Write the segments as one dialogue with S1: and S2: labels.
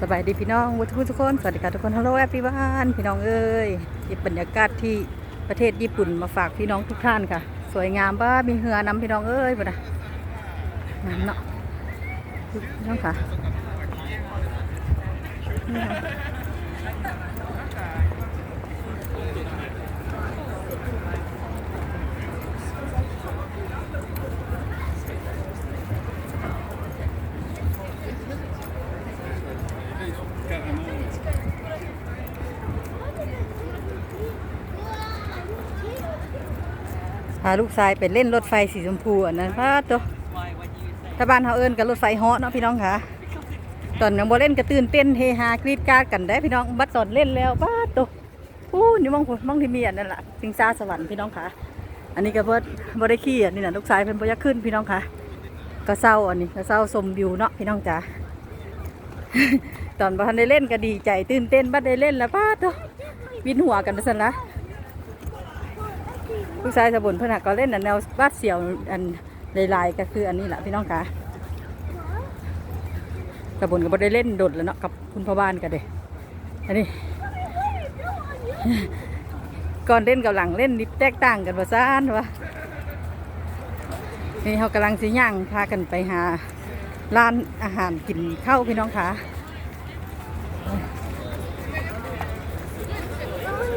S1: สบายดีพี่น้องทุกทุกคน สวัสดีค่ะทุกคนฮัลโหลแอปปี้บ้านพี่น้องเอ้ยบรรยากาศที่ประเทศญี่ปุ่นมาฝากพี่น้องทุกท่านค่ะ สวยงามบ้ามีเหือนำพี่น้องเอ้ยบ่นะงามเนาะพี่น้องค่ะาลูกชายไปเล่นรถไฟสีชมพูอันนั้นพาตัวถ้าบ้านเฮาเอิ้นกับรถไฟเหาะเนาะพี่น้องค่ะ ตอนยังบ่เล่นก็ตื่นเต้นเฮฮากรีดกราดกันได้พี่น้องบัดตอนเล่นแล้วป้าตัวอู้นี่มองมองที่มีอันนั่นล่ะสิงซาสวรรค์พี่น้องค่ะ อันนี้ก็เพิ่นบ่ได้ขี้อันนี้น่ะลูกชายเพิ่นบ่อยากขึ้นพี่น้องค่ะ ก็เศร้าอันนี้ก็เศร้าชมวิวเนาะพี่น้องจ๋าตอนบ่ทันได้เล่นก็ดีใจตื่นเต้นบัดได้เล่นแล้วป้าตัววินหัวกันไปซั่นละ ลูกชายสะบุญเพิ่นน่ะก็เล่นอันแนวบาดเสียวอันลายๆก็คืออันนี้แหละพี่น้องคะตะบนก็บ่ได้เล่นโดดแล้วเนาะกับคุณพ่อบ้านกันเด้อันนี้ ก่อนเล่นกับหลังเล่นนิดแตกต่างกันว่าซ่านวะนี่เขากำลังสิย่างพากันไปหาร้านอาหารกินข้าวพี่น้องคะ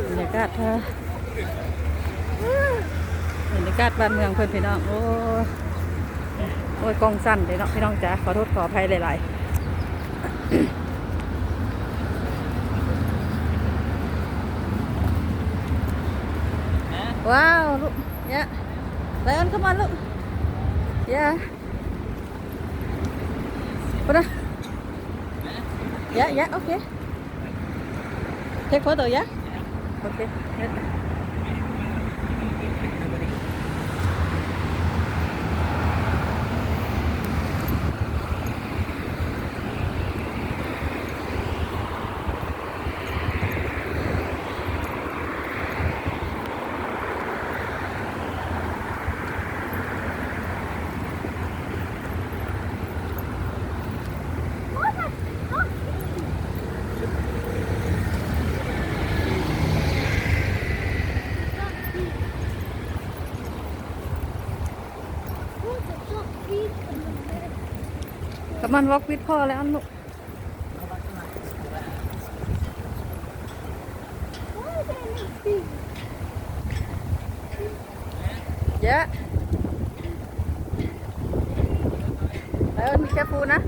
S1: บรรยากาศเธอ บรรยากาศบ้านเมืองเพื่อนพี่น้องโอ้ยโอ้ยกล้องสั้นเลยเนาะพี่น้องจ๋าขอโทษขออภัยหลายๆว้าวลูกเนี่ยไลออนเข้ามาลูกเย่ปุ๊นะเย่เย่โอเค take photo yeah okay yeah. กำมันวอกวิดพ่อแล้วลูกเยอะแล้วมีแค่ปูนะ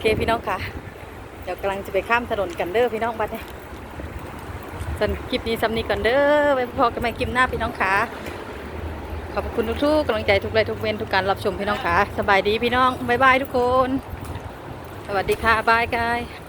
S1: เคพี่น้องค่ะ เดี๋ยวกำลังจะไปข้ามถนนกันเด้อพี่น้องบัดเนี่ยส่วนคลิปนี้สำนีก่อนเด้อไปพอกันใหม่คลิปหน้าพี่น้องค่ะขอบคุณทุกๆกำลังใจทุกไลทุกเว้นทุกการรับชมพี่น้องค่ะ สบายดีพี่น้อง บ๊ายบายทุกคน สวัสดีค่ะ บายกาย